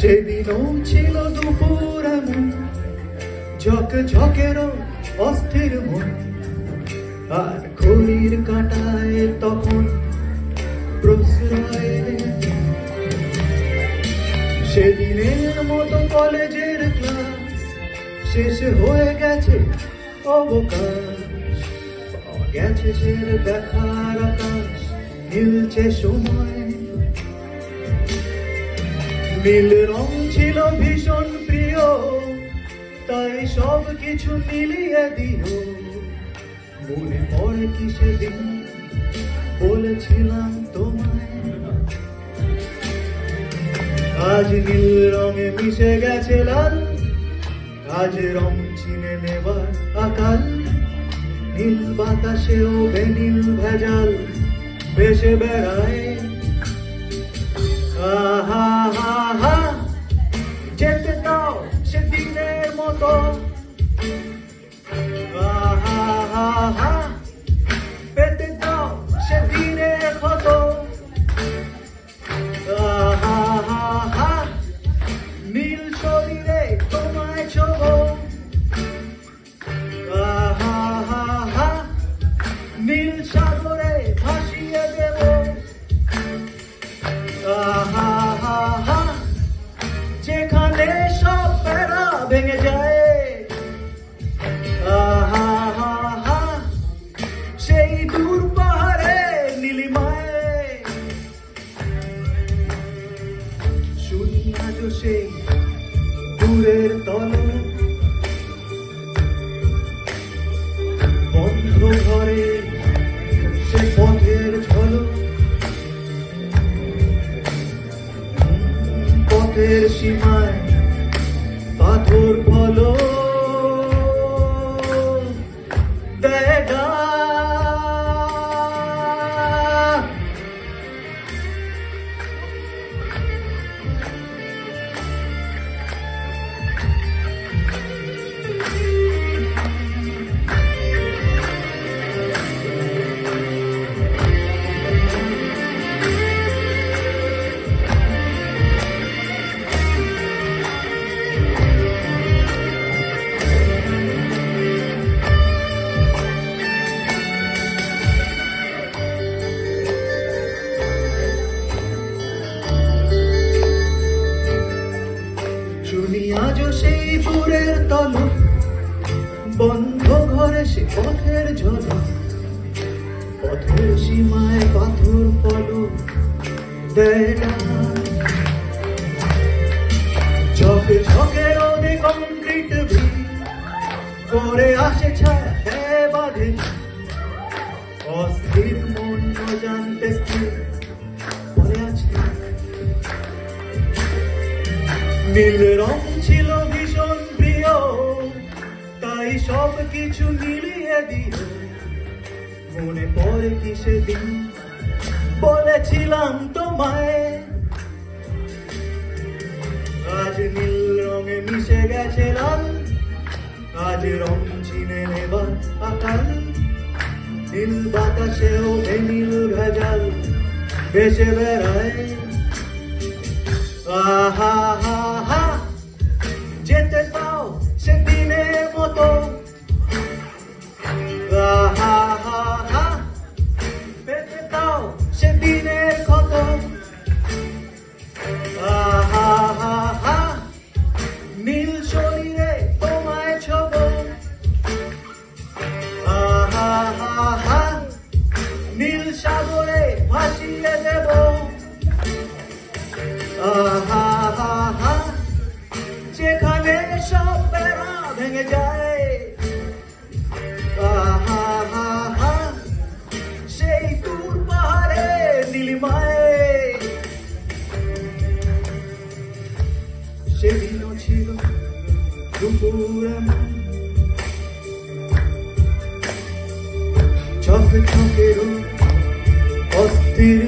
সেদিনও ছিল দুপুর এমন ঝক ঝকেরও অস্থির মন। আর ঘড়ির কাটায় তখন প্রশ্রয় সেদিনের মতো কলেজের ক্লাস শেষ হয়ে গেছে অবকাশ। গেছে সে দেখার আকাশ, মিলছে সময়। নীল রং ছিল ভীষণ প্রিয়, তাই সব কিছু মিলিয়ে দিও মনে পড়ে কি সেদিন বলেছিলাম তোমায়? আজ নীল রঙে মিশে গেছে লাল, আজ রং চিনে নেবার আকাল। নীল বাতাসেও বেনীল ভেজাল, ভেসে বেড়ায় শুনি আজ সেই দূরের তল? বন্ধ ঘরে সে পথের ঝল। পথের সীমায় পাথর ফলো সেই তল, বন্ধ ঘরে সে পথের ঝল। পথের সীমায় পাথর ফল দেয় না। ঝকে ঝকে রোদে কংক্রিট করে আসে ছায়া। সব কিছু মিলিয়ে দিও মনে পড়ে কি সেদিন বলেছিলাম তোমায়, আজ নীল রঙে মিশে গেছে লাল, আজ রং চিনে নেবার আকাল। নীল বাতাসেও নীল ভেজাল, ভেসে বেড়ায়। আহা যেখানে সব বেড়া ভেঙে যায়। আহা, হা হা সেই দূর পাহাড়ে নীলিমায় সেদিনও ছিল দুপুর চক চকের অস্থির